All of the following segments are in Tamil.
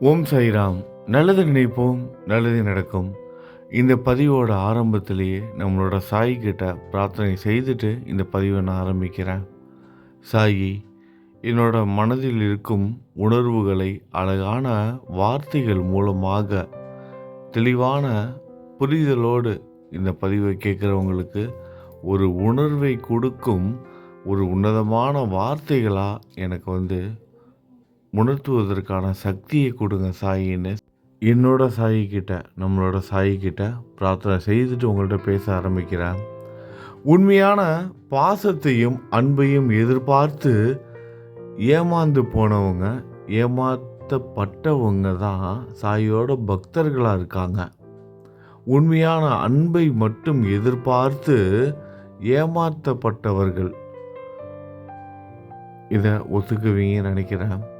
ஓம் சாய்ராம். நல்லது நினைப்போம் நல்லது நடக்கும். இந்த பதிவோட ஆரம்பத்திலேயே நம்மளோட சாய் கிட்ட பிரார்த்தனை செய்துட்டு இந்த பதிவை நான் ஆரம்பிக்கிறேன். சாயி என்னோட மனதில் இருக்கும் உணர்வுகளை அழகான வார்த்தைகள் மூலமாக தெளிவான புரிதலோடு இந்த பதிவை கேட்குறவங்களுக்கு ஒரு உணர்வை கொடுக்கும் ஒரு உன்னதமான வார்த்தைகளாக எனக்கு வந்து உணர்த்துவதற்கான சக்தியை கொடுங்க சாயின்னு. என்னோட சாயி கிட்ட நம்மளோட சாயி கிட்ட பிரார்த்தனை செய்துட்டு உங்கள்கிட்ட பேச ஆரம்பிக்கிறேன். உண்மையான பாசத்தையும் அன்பையும் எதிர்பார்த்து ஏமாந்து போனவங்க ஏமாற்றப்பட்டவங்க தான் சாயோட பக்தர்களாக இருக்காங்க. உண்மையான அன்பை மட்டும் எதிர்பார்த்து ஏமாற்றப்பட்டவர்கள் இதை ஒத்துக்குவீங்கன்னு நினைக்கிறேன்.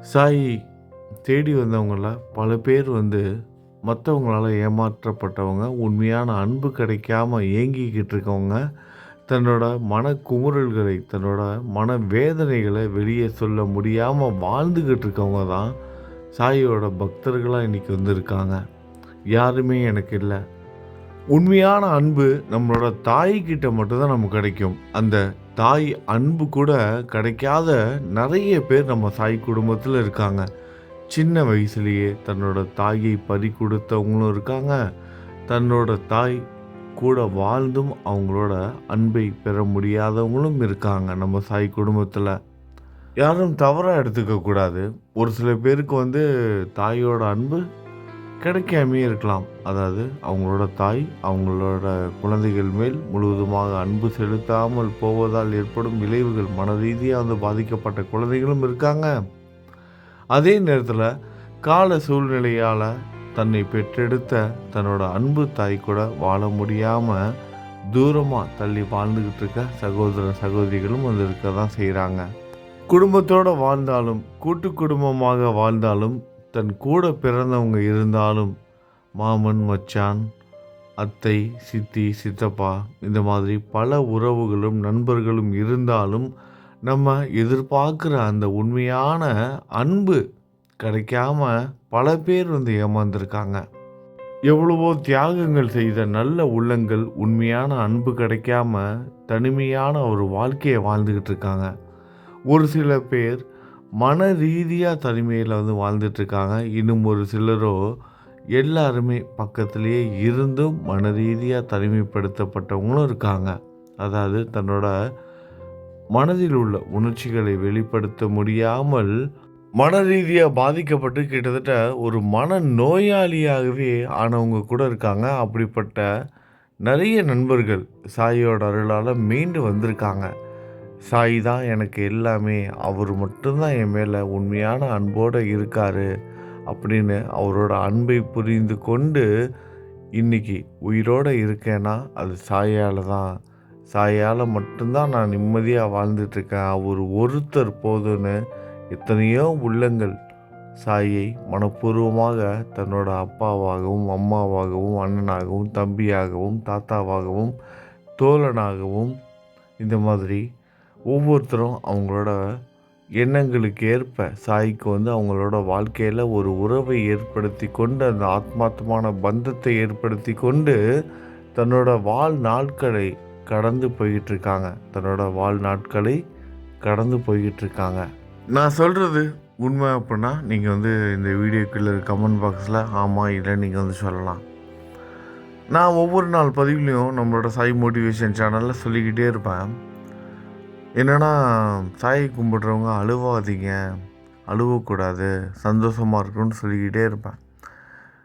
சாய் தேடி வந்தவங்கள பல பேர் வந்து மற்றவங்களால் ஏமாற்றப்பட்டவங்க உண்மையான அன்பு கிடைக்காம ஏங்கிக்கிட்டு இருக்கவங்க தன்னோட மன குமுறல்களை தன்னோட மன வேதனைகளை வெளியே சொல்ல முடியாமல் வாழ்ந்துக்கிட்டு இருக்கவங்க தான் சாயோட பக்தர்களாக இன்றைக்கி வந்திருக்காங்க. யாருமே எனக்கு இல்லை. உண்மையான அன்பு நம்மளோட தாய்கிட்ட மட்டும்தான் நமக்கு கிடைக்கும். அந்த தாய் அன்பு கூட கிடைக்காத நிறைய பேர் நம்ம தாய் குடும்பத்தில் இருக்காங்க. சின்ன வயசுலேயே தன்னோட தாயை பறி கொடுத்தவங்களும் இருக்காங்க. தன்னோட தாய் கூட வாழ்ந்தும் அவங்களோட அன்பை பெற முடியாதவங்களும் இருக்காங்க நம்ம சாய் குடும்பத்தில். யாரும் தவறாக எடுத்துக்கக்கூடாது ஒரு சில பேருக்கு வந்து தாயோட அன்பு கிடைக்காமே இருக்கலாம். அதாவது அவங்களோட தாய் அவங்களோட குழந்தைகள் மேல் முழுவதுமாக அன்பு செலுத்தாமல் போவதால் ஏற்படும் விளைவுகள் மன ரீதியாக வந்து பாதிக்கப்பட்ட குழந்தைகளும் இருக்காங்க. அதே நேரத்தில் கால சூழ்நிலையால் தன்னை பெற்றெடுத்த தன்னோட அன்பு தாய் கூட வாழ முடியாமல் தூரமாக தள்ளி வாழ்ந்துக்கிட்டு இருக்க சகோதர சகோதரிகளும் வந்து இருக்க தான் செய்கிறாங்க குடும்பத்தோடு வாழ்ந்தாலும் கூட்டு குடும்பமாக வாழ்ந்தாலும் தன் கூட பிறந்தவங்க இருந்தாலும் மாமன் மச்சான் அத்தை சித்தி சித்தப்பா இந்த மாதிரி பல உறவுகளும் நண்பர்களும் இருந்தாலும் நம்ம எதிர்பார்க்குற அந்த உண்மையான அன்பு கிடைக்காம பல பேர் வந்து ஏமாந்துருக்காங்க. எவ்வளவோ தியாகங்கள் செய்த நல்ல உள்ளங்கள் உண்மையான அன்பு கிடைக்காம தனிமையான ஒரு வாழ்க்கையை வாழ்ந்துக்கிட்டு இருக்காங்க. ஒரு சில பேர் மன ரீதியாக தனிமையில் வந்து வாழ்ந்துட்டுருக்காங்க. இன்னும் ஒரு சிலரோ எல்லாருமே பக்கத்துலேயே இருந்தும் மன ரீதியாக தனிமைப்படுத்தப்பட்டவங்களும் இருக்காங்க. அதாவது தன்னோட மனதில் உள்ள உணர்ச்சிகளை வெளிப்படுத்த முடியாமல் மன ரீதியாக பாதிக்கப்பட்டு கிட்டத்தட்ட ஒரு மன நோயாளியாகவே ஆனவங்க கூட இருக்காங்க. அப்படிப்பட்ட நிறைய நண்பர்கள் சாயோட அருளால் மீண்டு வந்திருக்காங்க. சாய் தான் எனக்கு எல்லாமே. அவர் மட்டும்தான் என் மேலே உண்மையான அன்போடு இருக்கார் அப்படின்னு அவரோட அன்பை புரிந்து கொண்டு இன்றைக்கி உயிரோடு இருக்கேன்னா அது சாயால் தான். சாயால் மட்டும்தான் நான் நிம்மதியாக வாழ்ந்துட்டுருக்கேன். அவர் ஒருத்தர் போதுன்னு எத்தனையோ உள்ளங்கள் சாயை மனப்பூர்வமாக தன்னோட அப்பாவாகவும் அம்மாவாகவும் அண்ணனாகவும் தம்பியாகவும் தாத்தாவாகவும் தோழனாகவும் இந்த மாதிரி ஒவ்வொருத்தரும் அவங்களோட எண்ணங்களுக்கு ஏற்ப சாய்க்கு வந்து அவங்களோட வாழ்க்கையில் ஒரு உறவை ஏற்படுத்தி கொண்டு அந்த ஆத்மாத்தமான பந்தத்தை ஏற்படுத்தி கொண்டு தன்னோட வாழ் நாட்களை கடந்து போய்கிட்டு இருக்காங்க தன்னோட வாழ் நாட்களை கடந்து போய்கிட்டு இருக்காங்க நான் சொல்கிறது உண்மை அப்படின்னா நீங்கள் வந்து இந்த வீடியோக்குள்ள கமெண்ட் பாக்ஸில் ஆமாம் இல்லை நீங்கள் வந்து சொல்லலாம். நான் ஒவ்வொரு நாள் பதிவுலையும் நம்மளோட சாய் மோட்டிவேஷன் சேனலில் சொல்லிக்கிட்டே இருப்பேன். என்னென்னா சாயை கும்பிட்றவங்க அழுவாதீங்க. அழுவக்கூடாது. சந்தோஷமாக இருக்கணும்னு சொல்லிக்கிட்டே இருப்பேன்.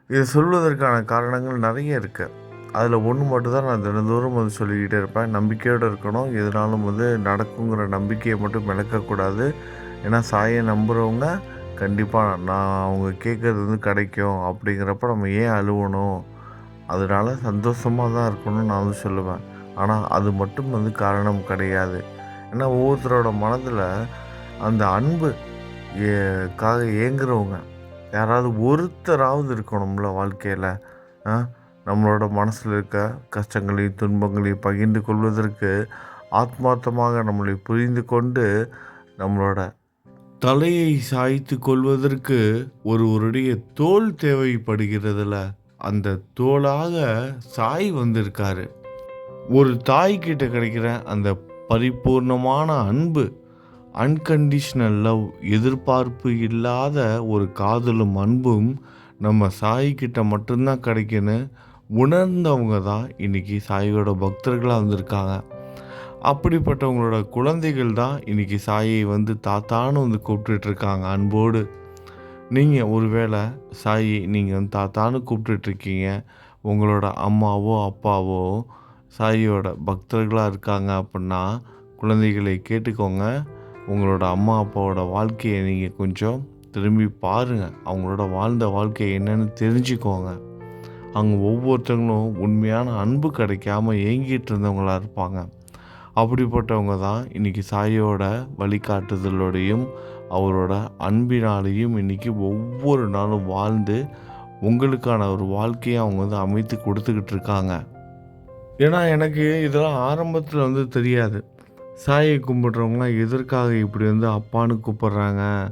இதை சொல்வதற்கான காரணங்கள் நிறைய இருக்குது அதில் ஒன்று மட்டும்தான் நான் தினந்தோறும் வந்து சொல்லிக்கிட்டே இருப்பேன். நம்பிக்கையோடு இருக்கணும். எதுனாலும் வந்து நடக்குங்கிற நம்பிக்கையை மட்டும் மிளக்கக்கூடாது ஏன்னா சாயை நம்புகிறவங்க கண்டிப்பாக நான் அவங்க கேட்குறது வந்து கிடைக்கும். அப்படிங்கிறப்ப நம்ம ஏன் அழுவணும்? அதனால் சந்தோஷமாக தான் இருக்கணும்னு நான் வந்து சொல்லுவேன். ஆனால் அது மட்டும் வந்து காரணம் கிடையாது. ஏன்னா ஒவ்வொருத்தரோட மனதில் அந்த அன்பு காக ஏங்குறவங்க. யாராவது ஒருத்தராவது இருக்கணும்ல வாழ்க்கையில். நம்மளோட மனசில் இருக்க கஷ்டங்களையும் துன்பங்களையும் பகிர்ந்து கொள்வதற்கு ஆத்மார்த்தமாக நம்மளை புரிந்து கொண்டு நம்மளோட தலையை சாய்த்து கொள்வதற்கு ஒருவருடைய தோல் தேவைப்படுகிறதுல அந்த தோளாக சாய் வந்திருக்காரு. ஒரு தாய்கிட்ட கிடைக்கிற அந்த பரிபூர்ணமான அன்பு அன்கண்டிஷனல் லவ் எதிர்பார்ப்பு இல்லாத ஒரு காதலும் அன்பும் நம்ம சாய்கிட்ட மட்டும்தான் கிடைக்குன்னு உணர்ந்தவங்க தான் இன்றைக்கி சாயோட பக்தர்களாக வந்திருக்காங்க. அப்படிப்பட்டவங்களோட குழந்தைகள் தான் இன்றைக்கி சாயை வந்து தாத்தான்னு வந்து கூப்பிட்டுட்ருக்காங்க அன்போடு. நீங்கள் ஒருவேளை சாயை நீங்கள் வந்து தாத்தான்னு கூப்பிட்டுட்ருக்கீங்க. உங்களோட அம்மாவோ அப்பாவோ சாயியோட பக்தர்களாக இருக்காங்க அப்படின்னா குழந்தைகளை கேட்டுக்கோங்க. உங்களோட அம்மா அப்பாவோட வாழ்க்கையை நீங்கள் கொஞ்சம் திரும்பி பாருங்கள் அவங்களோட வாழ்ந்த வாழ்க்கை என்னன்னு தெரிஞ்சுக்கோங்க. அவங்க ஒவ்வொருத்தவங்களும் உண்மையான அன்பு கிடைக்காம ஏங்கிட்டு இருந்தவங்களாக இருப்பாங்க. அப்படிப்பட்டவங்க தான் இன்றைக்கி சாயோட வழிகாட்டுதலோடையும் அவரோட அன்பினாலையும் இன்றைக்கி ஒவ்வொரு நாளும் வாழ்ந்து உங்களுக்கான ஒரு வாழ்க்கையை அவங்க வந்து அமைத்து கொடுத்துக்கிட்டு இருக்காங்க. ஏன்னா எனக்கு இதெல்லாம் ஆரம்பத்தில் வந்து தெரியாது. சாயை கும்பிட்றவங்களாம் எதற்காக இப்படி வந்து அப்பான்னு கூப்பிட்றாங்க?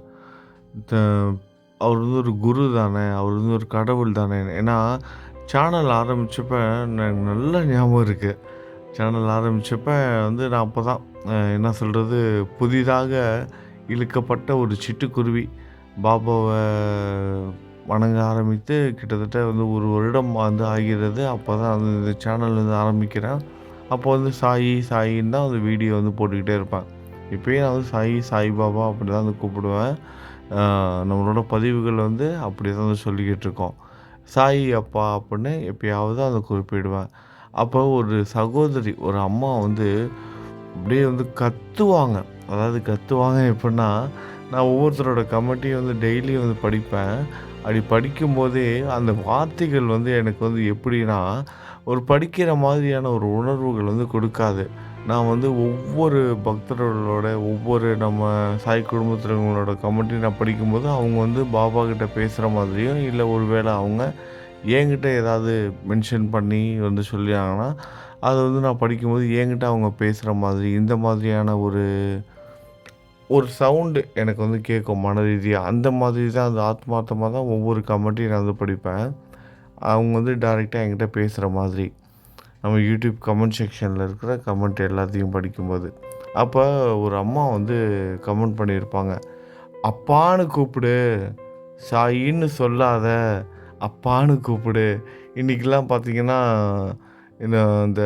த- அவர் வந்து ஒரு குரு தானே அவர் வந்து ஒரு கடவுள் தானே. ஏன்னா சேனல் ஆரம்பித்தப்ப எனக்கு நல்ல ஞாபகம் இருக்குது சேனல் ஆரம்பித்தப்ப வந்து நான் அப்போ தான் என்ன சொல்கிறது புதிதாக இழுக்கப்பட்ட ஒரு சிட்டுக்குருவி. பாபாவை வணங்க ஆரம்பித்து கிட்டத்தட்ட வந்து ஒரு வருடம் வந்து ஆகிறது. அப்போ தான் அந்த இந்த சேனல் வந்து ஆரம்பிக்கிறேன். அப்போ வந்து சாயி சாயின்னு தான் அந்த வீடியோ வந்து போட்டுக்கிட்டே இருப்பேன். இப்போயும் நான் வந்து சாயி சாய் பாபா அப்படி தான் வந்து கூப்பிடுவேன். நம்மளோட பதிவுகள் வந்து அப்படி தான் வந்து சொல்லிக்கிட்டு இருக்கோம். சாயி அப்பா அப்படின்னு எப்பயாவது அதை குறிப்பிடுவேன். அப்போ ஒரு சகோதரி ஒரு அம்மா வந்து அப்படியே வந்து கத்துவாங்க. அதாவது கத்துவாங்க எப்படின்னா நான் ஒவ்வொருத்தரோட கமெண்ட்டையும் வந்து டெய்லியும் வந்து படிப்பேன். அப்படி படிக்கும்போதே அந்த வார்த்தைகள் வந்து எனக்கு வந்து எப்படின்னா ஒரு படிக்கிற மாதிரியான ஒரு உணர்வுகள் வந்து கொடுக்காது. நான் வந்து ஒவ்வொரு பக்தர்களோட ஒவ்வொரு நம்ம சாய் குடும்பத்தினங்களோட கமெண்ட்டையும் நான் படிக்கும்போது அவங்க வந்து பாபா கிட்ட பேசுகிற மாதிரியும் இல்லை ஒருவேளை அவங்க என்கிட்ட ஏதாவது மென்ஷன் பண்ணி வந்து சொல்லியாங்கன்னா அதை வந்து நான் படிக்கும்போது என்கிட்ட அவங்க பேசுகிற மாதிரி இந்த மாதிரியான ஒரு ஒரு சவுண்டு எனக்கு வந்து கேட்கும் மன ரீதியாக அந்த மாதிரி தான் அந்த ஆத்மார்த்தமாக தான் ஒவ்வொரு கமெண்ட்டையும் நான் வந்து படிப்பேன். அவங்க வந்து டைரெக்டாக என்கிட்ட பேசுகிற மாதிரி. நம்ம யூடியூப் கமெண்ட் செக்ஷனில் இருக்கிற கமெண்ட் எல்லாத்தையும் படிக்கும்போது. அப்போ ஒரு அம்மா வந்து கமெண்ட் பண்ணியிருப்பாங்க. அப்பான்னு கூப்பிடு. சாயின்னு சொல்லாத. அப்பான்னு கூப்பிடு. இன்றைக்கெலாம் பார்த்தீங்கன்னா இந்த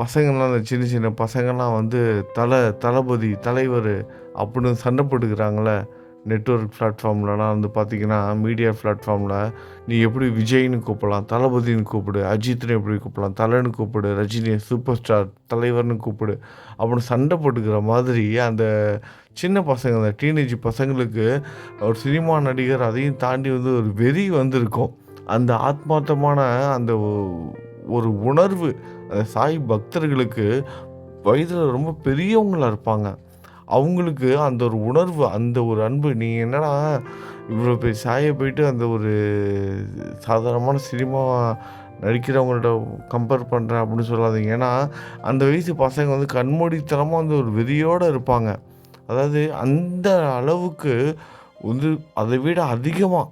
பசங்கள்லாம் அந்த சின்ன சின்ன பசங்கள்லாம் வந்து தலை தளபதி தலைவர் அப்படின்னு சண்டை போட்டுக்கிறாங்களே நெட்வொர்க் பிளாட்ஃபார்ம்லலாம் வந்து பார்த்திங்கன்னா மீடியா பிளாட்ஃபார்மில் நீ எப்படி விஜய்னு கூப்பிடலாம் தளபதின்னு கூப்பிடு அஜித்னு எப்படி கூப்பிடலாம் தலைன்னு கூப்பிடு ரஜினியை சூப்பர் ஸ்டார் தலைவர்னு கூப்பிடு அப்படின்னு சண்டை போட்டுக்கிற மாதிரி அந்த சின்ன பசங்க அந்த டீனேஜ் பசங்களுக்கு ஒரு சினிமா நடிகர் அதையும் தாண்டி வந்து ஒரு வெறி வந்திருக்கும். அந்த ஆத்மார்த்தமான அந்த ஒரு உணர்வு அந்த சாய் பக்தர்களுக்கு வயதில் ரொம்ப பெரியவங்களாக இருப்பாங்க. அவங்களுக்கு அந்த ஒரு உணர்வு அந்த ஒரு அன்பு நீ என்னடா இவ்வளோ பெரிய சாயை போயிட்டு அந்த ஒரு சாதாரணமான சினிமா நடிக்கிறவங்கள்ட்ட கம்பேர் பண்ணுறேன் அப்படின்னு சொல்லாதீங்க. ஏன்னா அந்த வயசு பசங்க வந்து கண்மூடித்தனமாக வந்து ஒரு வெறியோடு இருப்பாங்க. அதாவது அந்த அளவுக்கு வந்து அதை விட அதிகமாக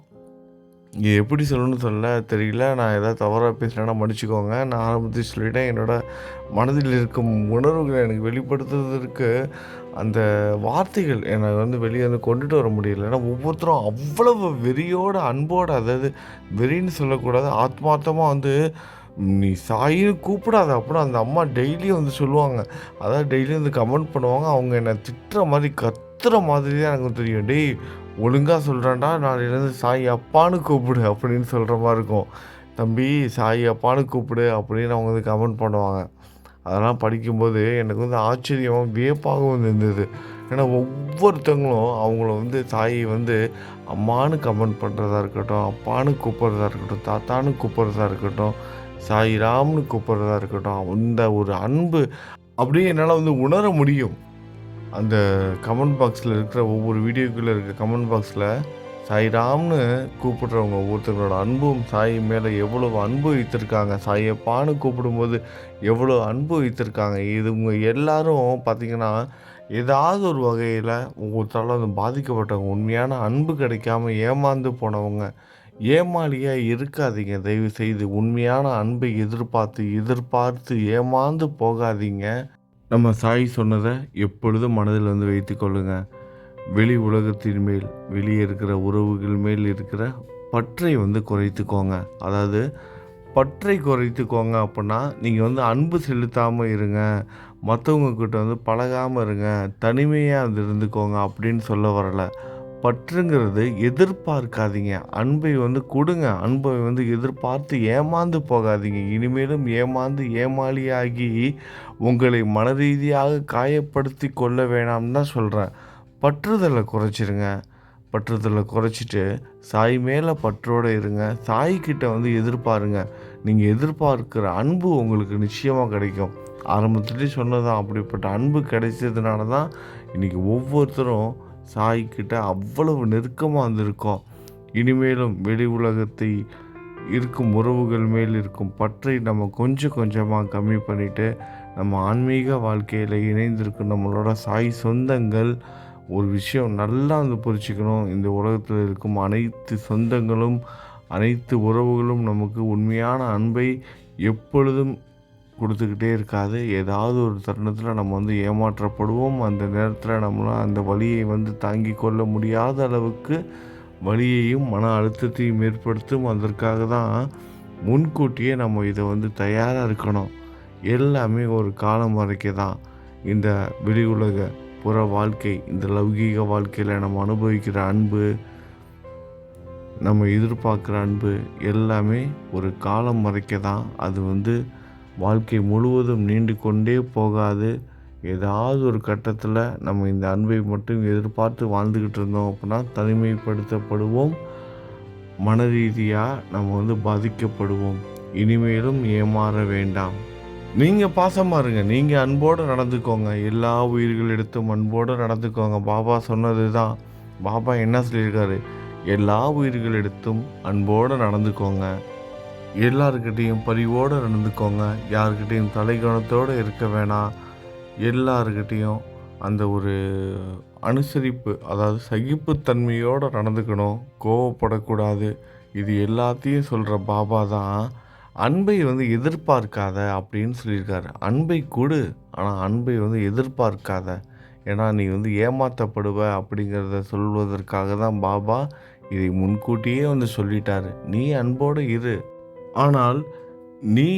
எப்படி சொல்லணும்னு சொல்ல தெரியல. நான் ஏதாவது தவறாக பேசுகிறேன்னா மன்னிச்சுக்கோங்க. நான் ஆரம்பத்தில் சொல்லிட்டேன் என்னோட மனதில் இருக்கும் உணர்வுகளை எனக்கு வெளிப்படுத்துறதற்கு அந்த வார்த்தைகள் எனக்கு வந்து வெளியே வந்து கொண்டுட்டு வர முடியல. ஏன்னா ஒவ்வொருத்தரும் அவ்வளவு வெறியோட அன்போடு அதாவது வெறின்னு சொல்லக்கூடாது ஆத்மார்த்தமாக வந்து நீ சாயின்னு கூப்பிடாத. அப்படின்னு அந்த அம்மா டெய்லியும் வந்து சொல்லுவாங்க. அதாவது டெய்லியும் வந்து கமெண்ட் பண்ணுவாங்க. அவங்க என்னை திட்டுற மாதிரி கத்துற மாதிரி தான் எனக்கு தெரியும். டேய் ஒழுங்காக சொல்கிறேன்டா நாளையிலேருந்து சாய் அப்பான்னு கூப்பிடு அப்படின்னு சொல்கிற மாதிரி இருக்கும். தம்பி சாய் அப்பான்னு கூப்பிடு அப்படின்னு அவங்க வந்து கமெண்ட் பண்ணுவாங்க. அதெல்லாம் படிக்கும்போது எனக்கு வந்து ஆச்சரியம் வியப்பாகவும் இருந்தது. ஏன்னா ஒவ்வொருத்தவங்களும் அவங்கள வந்து தாயை வந்து அம்மான்னு கமெண்ட் பண்ணுறதா இருக்கட்டும் அப்பான்னு கூப்பிட்றதா இருக்கட்டும் தாத்தான்னு கூப்பிட்றதா இருக்கட்டும் சாய் ராம்னு கூப்பிட்றதா இருக்கட்டும் அந்த ஒரு அன்பு அப்படியே என்னால் வந்து உணர முடியும். அந்த கமெண்ட் பாக்ஸில் இருக்கிற ஒவ்வொரு வீடியோக்குள்ளே இருக்க கமெண்ட் பாக்ஸில் சாய்ராம்னு கூப்பிடுறவங்க ஒவ்வொருத்தவங்களோட அன்பும் சாய் மேலே எவ்வளோ அன்பு வைத்திருக்காங்க. சாயப்பான்னு கூப்பிடும்போது எவ்வளோ அன்பு வைத்திருக்காங்க. இதுவங்க எல்லாரும் பார்த்தீங்கன்னா ஏதாவது ஒரு வகையில் ஒருத்தரால் அது பாதிக்கப்பட்டவங்க உண்மையான அன்பு கிடைக்காம ஏமாந்து போனவங்க ஏமாளியாக இருக்காதீங்க. தயவு செய்து உண்மையான அன்பை எதிர்பார்த்து எதிர்பார்த்து ஏமாந்து போகாதீங்க. நம்ம சாய் சொன்னதை எப்பொழுதும் மனதில் வந்து வைத்து கொள்ளுங்கள் வெளி உலகத்தின் மேல் வெளியே இருக்கிற உறவுகள் மேல் இருக்கிற பற்றை வந்து குறைத்துக்கோங்க. அதாவது பற்றை குறைத்துக்கோங்க அப்படின்னா நீங்கள் வந்து அன்பு செலுத்தாமல் இருங்க. மற்றவங்க கிட்ட வந்து பழகாமல் இருங்க. தனிமையாக வந்து இருந்துக்கோங்க அப்படின்னு சொல்ல வரலை. பற்றுங்கிறது எதிர்பார்க்காதீங்க. அன்பை வந்து கொடுங்க. அன்பை வந்து எதிர்பார்த்து ஏமாந்து போகாதீங்க. இனிமேலும் ஏமாந்து ஏமாளியாகி உங்களை மனரீதியாக காயப்படுத்தி கொள்ள வேணாம்னு தான் சொல்கிறேன் பற்றுதலை குறைச்சிருங்க. பற்றுதலை குறைச்சிட்டு சாய் மேலே பற்றோடு இருங்க. சாய்கிட்ட வந்து எதிர்பாருங்க. நீங்கள் எதிர்பார்க்குற அன்பு உங்களுக்கு நிச்சயமாக கிடைக்கும். ஆரம்பத்துலேயே சொன்னதான் அப்படிப்பட்ட அன்பு கிடைச்சதுனால தான் இன்றைக்கி ஒவ்வொருத்தரும் சாய்கிட்ட அவ்வளவு நெருக்கமாக வந்திருக்கோம் இனிமேலும் வெளி உலகத்தை இருக்கும் உறவுகள் மேல் இருக்கும் பற்றை நம்ம கொஞ்சம் கொஞ்சமாக கம்மி பண்ணிவிட்டு நம்ம ஆன்மீக வாழ்க்கையில் இணைந்திருக்கும் நம்மளோட சாய் சொந்தங்கள் ஒரு விஷயம் நல்லா வந்து புரிச்சுக்கணும் இந்த உலகத்தில் இருக்கும் அனைத்து சொந்தங்களும் அனைத்து உறவுகளும் நமக்கு உண்மையான அன்பை எப்பொழுதும் கொடுத்துக்கிட்டே இருக்காது. ஏதாவது ஒரு தருணத்தில் நம்ம வந்து ஏமாற்றப்படுவோம். அந்த நேரத்தில் நம்மளால் அந்த வழியை வந்து தாங்கி கொள்ள முடியாத அளவுக்கு வழியையும் மன அழுத்தத்தையும் ஏற்படுத்தும். அதற்காக தான் முன்கூட்டியே நம்ம இதை வந்து தயாராக இருக்கணும். எல்லாமே ஒரு காலம் வரைக்கும் தான். இந்த வெளி உலக புற வாழ்க்கை இந்த லௌகீக வாழ்க்கையில் நம்ம அனுபவிக்கிற அன்பு நம்ம எதிர்பார்க்குற அன்பு எல்லாமே ஒரு காலம் வரைக்கும் தான். அது வந்து வாழ்க்கை முழுவதும் நீண்டு கொண்டே போகாது. ஏதாவது ஒரு கட்டத்தில் நம்ம இந்த அன்பை மட்டும் எதிர்பார்த்து வாழ்ந்துக்கிட்டு இருந்தோம் அப்படின்னா தனிமைப்படுத்தப்படுவோம். மன ரீதியாக நம்ம வந்து பாதிக்கப்படுவோம். இனிமேலும் ஏமாற வேண்டாம். நீங்கள் பாசமாக இருங்க. நீங்கள் அன்போடு நடந்துக்கோங்க. எல்லா உயிர்களிடத்தும் அன்போடு நடந்துக்கோங்க. பாபா சொன்னது தான் பாபா என்ன சொல்லியிருக்காரு? எல்லா உயிர்களிடத்தும் அன்போடு நடந்துக்கோங்க. எல்லாருக்கிட்டேயும் பரிவோடு நடந்துக்கோங்க. யாருக்கிட்டேயும் தலைகணத்தோடு இருக்க வேணாம். எல்லாருக்கிட்டேயும் அந்த ஒரு அனுசரிப்பு அதாவது சகிப்புத்தன்மையோடு நடந்துக்கணும். கோவப்படக்கூடாது. இது எல்லாத்தையும் சொல்கிற பாபா தான். அன்பை வந்து எதிர்பார்க்காத அப்படின்னு சொல்லியிருக்காரு. அன்பை கொடு ஆனால் அன்பை வந்து எதிர்பார்க்காத. ஏன்னா நீ வந்து ஏமாற்றப்படுவ அப்படிங்கிறத சொல்வதற்காக தான் பாபா இதை முன்கூட்டியே வந்து சொல்லிட்டாரு. நீ அன்போடு இரு. ஆனால் நீ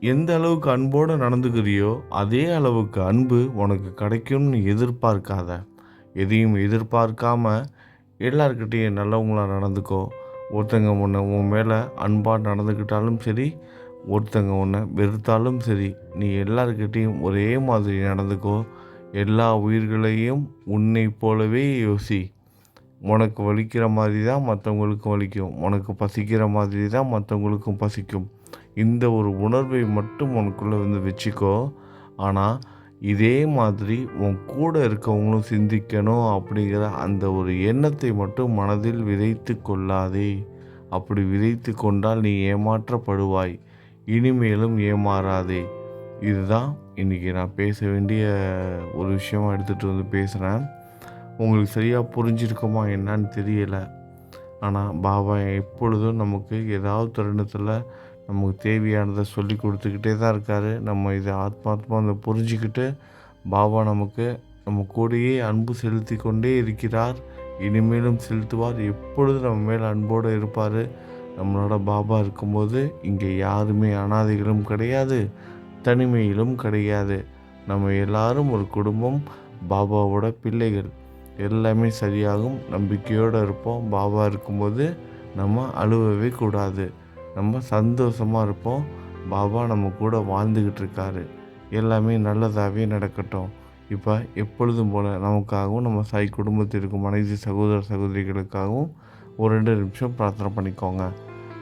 எந்த அளவுக்கு அன்போடு நடந்துக்கிறியோ அதே அளவுக்கு அன்பு உனக்கு கிடைக்கும்னு எதிர்பார்க்காத. எதையும் எதிர்பார்க்காம எல்லாருக்கிட்டேயும் நல்லவங்களாக நடந்துக்கோ. ஒருத்தங்க உன்னை உன் மேலே அன்பாக நடந்துக்கிட்டாலும் சரி ஒருத்தங்க உன்னை வெறுத்தாலும் சரி நீ எல்லாருக்கிட்டேயும் ஒரே மாதிரி நடந்துக்கோ. எல்லா உயிர்களையும் உன்னை போலவே யோசி. உனக்கு வலிக்கிற மாதிரி தான் மற்றவங்களுக்கும் வலிக்கும். உனக்கு பசிக்கிற மாதிரி தான் மற்றவங்களுக்கும் பசிக்கும். இந்த ஒரு உணர்வை மட்டும் உனக்குள்ளே வந்து வச்சுக்கோ. ஆனால் இதே மாதிரி உன் கூட இருக்கவங்களும் சிந்திக்கணும் அப்படிங்கிற அந்த ஒரு எண்ணத்தை மட்டும் மனதில் விதைத்து கொள்ளாதே. அப்படி விதைத்து கொண்டால் நீ ஏமாற்றப்படுவாய். இனிமேலும் ஏமாறாதே. இதுதான் இன்றைக்கி நான் பேச வேண்டிய ஒரு விஷயமாக எடுத்துகிட்டு வந்து பேசுகிறேன் உங்களுக்கு சரியாக புரிஞ்சிருக்குமா என்னன்னு தெரியலை. ஆனால் பாபா எப்பொழுதும் நமக்கு ஏதாவது தருணத்தில் நமக்கு தேவையானதை சொல்லி கொடுத்துக்கிட்டே தான் இருக்கார். நம்ம இதை ஆத்மாத்மா அதை புரிஞ்சுக்கிட்டு பாபா நமக்கு நம்ம கூடயே அன்பு செலுத்தி கொண்டே இருக்கிறார். இனிமேலும் செலுத்துவார். எப்பொழுது நம்ம மேல் அன்போடு இருப்பார். நம்மளோட பாபா இருக்கும்போது இங்கே யாருமே அனாதைகளும் கிடையாது தனிமையிலும் கிடையாது. நம்ம எல்லாரும் ஒரு குடும்பம் பாபாவோட பிள்ளைகள். எல்லாமே சரியாகும். நம்பிக்கையோடு இருப்போம். பாபா இருக்கும்போது நம்ம அழுவவே கூடாது. நம்ம சந்தோஷமாக இருப்போம். பாபா நம்ம கூட வாழ்ந்துக்கிட்டு இருக்காரு. எல்லாமே நல்லதாகவே நடக்கட்டும். இப்போ எப்பொழுதும் போல் நமக்காகவும் நம்ம சாய் குடும்பத்திற்கும் மனைவி சகோதர சகோதரிகளுக்காகவும் ஒரு ரெண்டு நிமிஷம் பிரார்த்தனை பண்ணிக்கோங்க.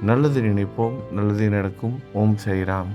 நல்லது நினைப்போம். நல்லது நடக்கும். ஓம் சாய்ராம்.